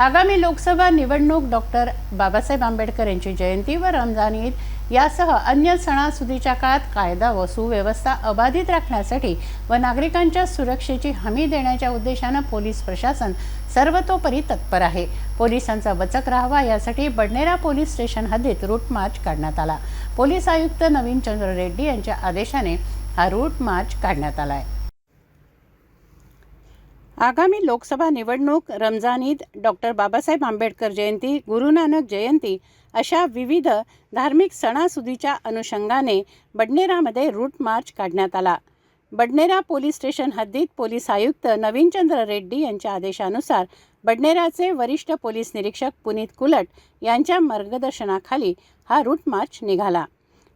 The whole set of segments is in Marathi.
आगामी लोकसभा निवडणूक डॉक्टर बाबासाहेब आंबेडकर यांची जयंती व रमजान ईद यासह अन्य सणासुदीच्या काळात कायदा व सुव्यवस्था अबाधित राखण्यासाठी व नागरिकांच्या सुरक्षेची हमी देण्याच्या उद्देशानं पोलीस प्रशासन सर्वतोपरी तत्पर आहे. पोलिसांचा वचक राहावा यासाठी बडनेरा पोलीस स्टेशन हद्दीत रूट मार्च काढण्यात आला. पोलीस आयुक्त नवीन चंद्र रेड्डी यांच्या आदेशाने हा रूट मार्च काढण्यात आला आहे आगामी लोकसभा निवडणूक रमजान ईद डॉक्टर बाबासाहेब आंबेडकर जयंती गुरुनानक जयंती अशा विविध धार्मिक सणासुदीच्या अनुषंगाने बडनेरामध्ये रूट मार्च काढण्यात आला. बडनेरा पोलीस स्टेशन हद्दीत पोलीस आयुक्त नवीनचंद्र रेड्डी यांच्या आदेशानुसार बडनेराचे वरिष्ठ पोलीस निरीक्षक पुनीत कुलट यांच्या मार्गदर्शनाखाली हा रूट मार्च निघाला.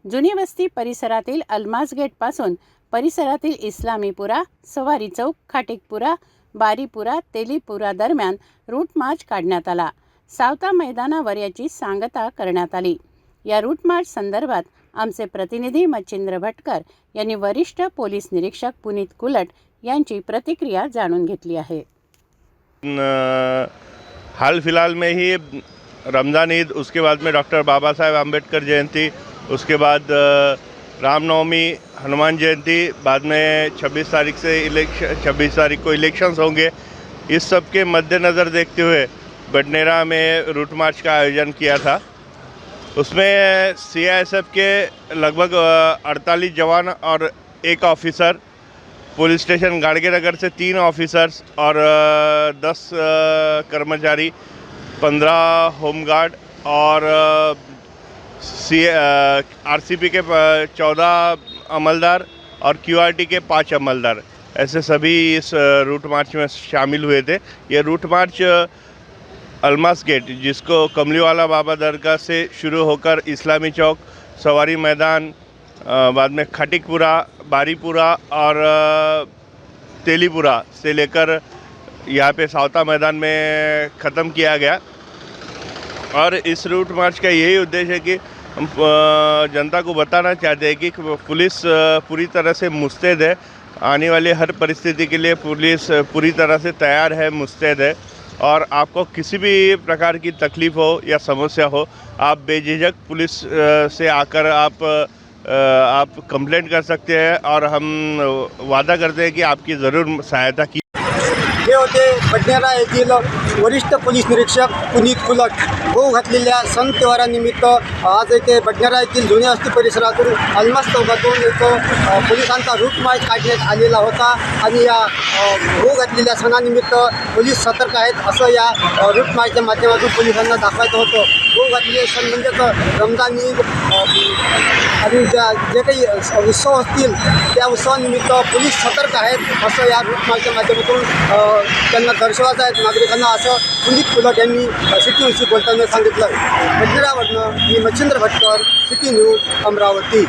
जुनी वस्ती परिसरातील अल्माज गेटपासून परिसरातील इस्लामीपुरा सवारी चौक खाटिकपुरा बारीपुरा तेलीपुरा दरम्यान रूट मार्च काढण्यात आला. सावता मैदानावर याची सांगता करण्यात आली. या रूट मार्च संदर्भात आमचे प्रतिनिधी मच्छिंद्र भटकर यांनी वरिष्ठ पोलीस निरीक्षक पुनीत कुलट यांची प्रतिक्रिया जाणून घेतली आहे. हाल फिलहाल में ही रमज़ान ईद उसके बाद में डॉक्टर बाबा साहेब आम्बेडकर जयंती उसके बाद रामनवमी हनुमान जयंती बाद में 26 तारीख से इलेक्शन 26 तारीख को इलेक्शंस होंगे। इस सब के मद्देनज़र देखते हुए बडनेरा में रूट मार्च का आयोजन किया था। उसमें सीआईएसएफ के लगभग अड़तालीस जवान और एक officer police station Gadge Nagar से तीन ऑफिसर्स और अ, दस अ, कर्मचारी पंद्रह होमगार्ड और सी आर सी पी के चौदह अमलदार और क्यू आर टी के पाँच अमलदार। ऐसे सभी इस रूट मार्च में शामिल हुए थे। ये रूट मार्च अलमास गेट, जिसको कमलीवाला बाबा दरगाह से शुरू होकर इस्लामी चौक, सवारी मैदान बाद में खटिकपुरा, बारीपुरा और तेलीपुरा से लेकर यहाँ पे सावता मैदान में ख़त्म किया गया। और इस रूट मार्च का यही उद्देश्य है कि हम जनता को बताना चाहते हैं कि पुलिस पूरी तरह से मुस्तैद है। आने वाली हर परिस्थिति के लिए पुलिस पूरी तरह से तैयार है, मुस्तैद है। और आपको किसी भी प्रकार की तकलीफ़ हो या समस्या हो, आप बेझिझक पुलिस से आकर आप आप कंप्लेंट कर सकते हैं। और हम वादा करते हैं कि आपकी ज़रूर सहायता की हे होते बडनेरा येथील वरिष्ठ पोलीस निरीक्षक पुनीत कुलट गो घातलेल्या सण त्योहारानिमित्त आज येथे बडनेरा येथील जुन्या वस्ती परिसरातून अलमस चौकातून एक पोलिसांचा रूट मार्च काढण्यात आलेला होता आणि या गो घातलेल्या सणानिमित्त पोलीस सतर्क आहेत असं या रूट मार्चच्या माध्यमातून पोलिसांना दाखवायचं होतं. गहू सण म्हणजेच रमजान ईद आणि ज्या जे काही उत्सव असतील त्या उत्सवानिमित्त पोलीस सतर्क आहेत असं या रूट माध्यमातून त्यांना दर्शवायचं आहे. नागरिकांना असं पुनीत फुलट यांनी अ, सिटी न्यूजशी बोलताना सांगितलं. मंदिरावरनं मी मच्छिंद्र भटकर सिटी न्यूज अमरावती.